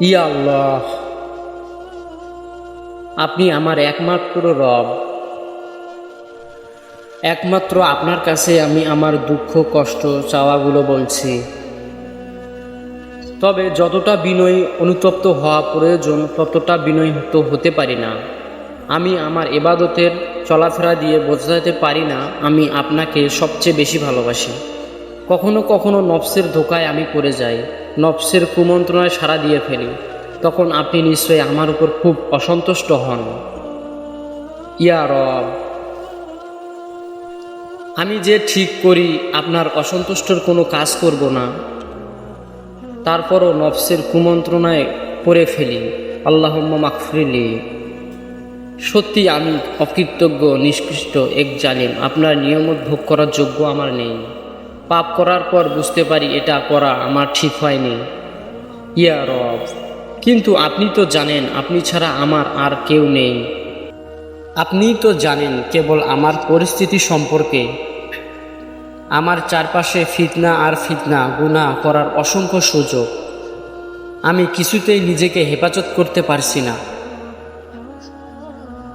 ইয়া আল্লাহ। আপনি আমার একমাত্র রব। একমাত্র আপনার কাছে আমি আমার দুঃখ, কষ্ট, চাওয়াগুলো বলছি। তবে যতটা বিনয়, অনুতপ্ত হওয়া প্রয়োজন, ততটা বিনয়িত হতে পারি না। আমি আমার এবাদতের চলাফেরা দিয়ে বোঝাতে পারি না, আমি আপনাকে সবচেয়ে বেশি ভালোবাসি। কখনো কখনো নফসের ধোকায় আমি পড়ে যাই। নফসের কুমন্ত্রণায় সাড়া দিয়ে ফেলি। তখন আপনি নিশ্চয়ই আমার উপর খুব অসন্তুষ্ট হন। ইয়া রব, আমি যে ঠিক করি আপনার অসন্তুষ্টর কোনো কাজ করব না। তারপরও নফসের কুমন্ত্রণায় পড়ে ফেলি। আল্লাহ মাকফরিলি সত্যি আমি অকৃতজ্ঞ, নিষ্কৃষ্ট এক জালিম। আপনার নিয়মত ভোগ করার যোগ্য আমার নেই। পাপ করার পর বুঝতে পারি এটা করা আমার ঠিক হয়নি। ইয়া রব, কিন্তু আপনি তো জানেন, আপনি ছাড়া আমার আর কেউ নেই। আপনি তো জানেন কেবল আমার পরিস্থিতি সম্পর্কে। আমার চারপাশে ফিতনা আর ফিতনা গুণা করার অসংখ্য সুযোগ। আমি কিছুতেই নিজেকে হেফাজত করতে পারছি না।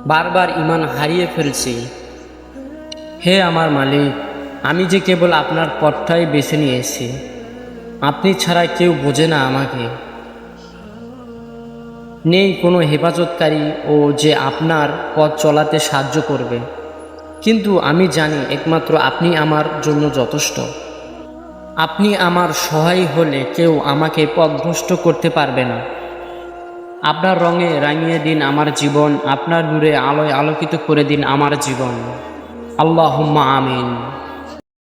বারবার ইমান হারিয়ে ফেলছি। হে আমার মালিক আমি যে কেবল আপনার পথটাই বেছে নিয়েছি, আপনি ছাড়া কেউ বোঝে না আমাকে। নেই কোনো হেফাজতকারী ও যে আপনার পথ চলাতে সাহায্য করবে। কিন্তু আমি জানি একমাত্র আপনি আমার জন্য যথেষ্ট। আপনি আমার সহায় হলে কেউ আমাকে পথভ্রষ্ট করতে পারবে না। আপনার রঙে রাঙিয়ে দিন আমার জীবন, আপনার নূরে আলোয় আলোকিত করে দিন আমার জীবন। আল্লাহ আমিন।